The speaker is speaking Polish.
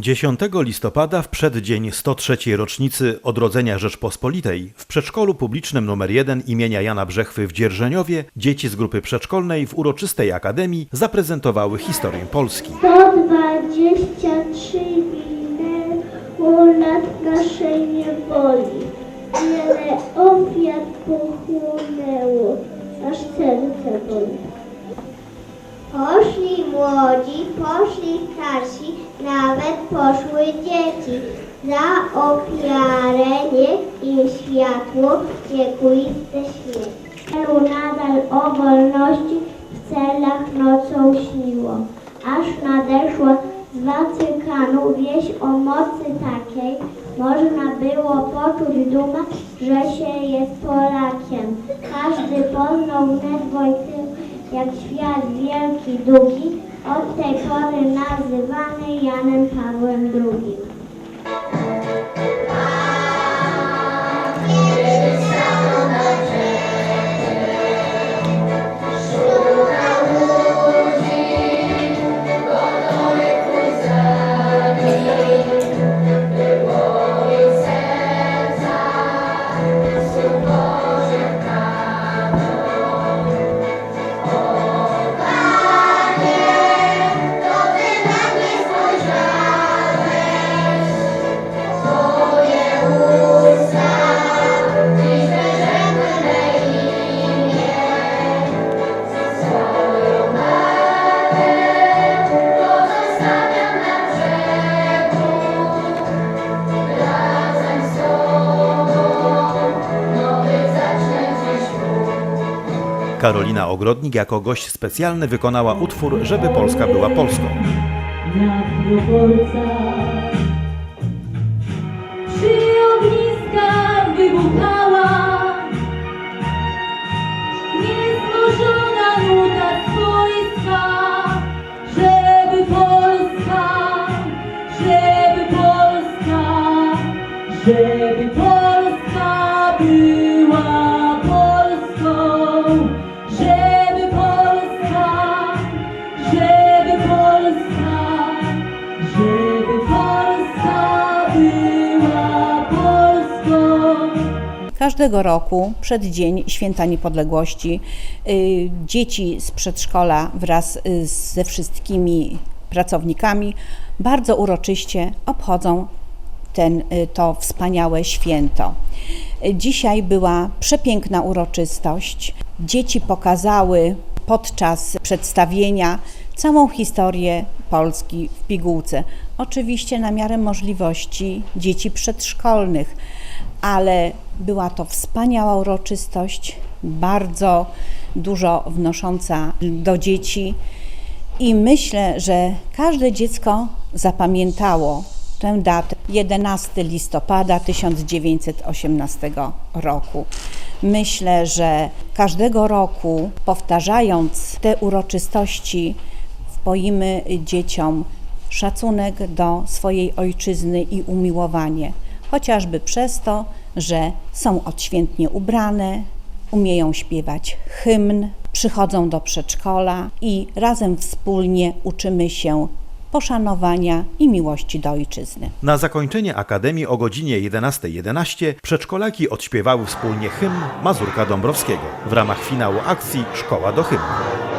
10 listopada, w przeddzień 103. rocznicy odrodzenia Rzeczpospolitej, w przedszkolu publicznym nr 1 imienia Jana Brzechwy w Dzierżeniowie dzieci z grupy przedszkolnej w uroczystej akademii zaprezentowały historię Polski. 123 minęło lat naszej niewoli. Wiele ofiar pochłonęło, aż serce boli. Poszli młodzi, poszli starsi, nawet poszły dzieci. Za ofiarę niech im światło wiekuiste świeci. Nadal o wolności w celach nocą śniło, aż nadeszła z Watykanu wieść o mocy takiej, można było poczuć dumę, że się jest Polakiem. Każdy poznał wnet Wojtyłę, jak świat wielki, długi, od tej pory nazywany Janem Pawłem II. Karolina Ogrodnik jako gość specjalny wykonała utwór Żeby Polska była Polską. Przy ogniskach wybuchała Każdego roku przed Dzień Święta Niepodległości y, dzieci z przedszkola wraz y, ze wszystkimi pracownikami bardzo uroczyście obchodzą ten, y, to wspaniałe święto. Dzisiaj była przepiękna uroczystość. Dzieci pokazały podczas przedstawienia całą historię Polski w pigułce. Oczywiście na miarę możliwości dzieci przedszkolnych, ale była to wspaniała uroczystość, bardzo dużo wnosząca do dzieci i myślę, że każde dziecko zapamiętało tę datę 11 listopada 1918 roku. Myślę, że każdego roku powtarzając te uroczystości wpoimy dzieciom szacunek do swojej ojczyzny i umiłowanie, chociażby przez to, że są odświętnie ubrane, umieją śpiewać hymn, przychodzą do przedszkola i razem wspólnie uczymy się poszanowania i miłości do ojczyzny. Na zakończenie akademii o godzinie 11.11 przedszkolaki odśpiewały wspólnie hymn Mazurka Dąbrowskiego w ramach finału akcji Szkoła do hymnu.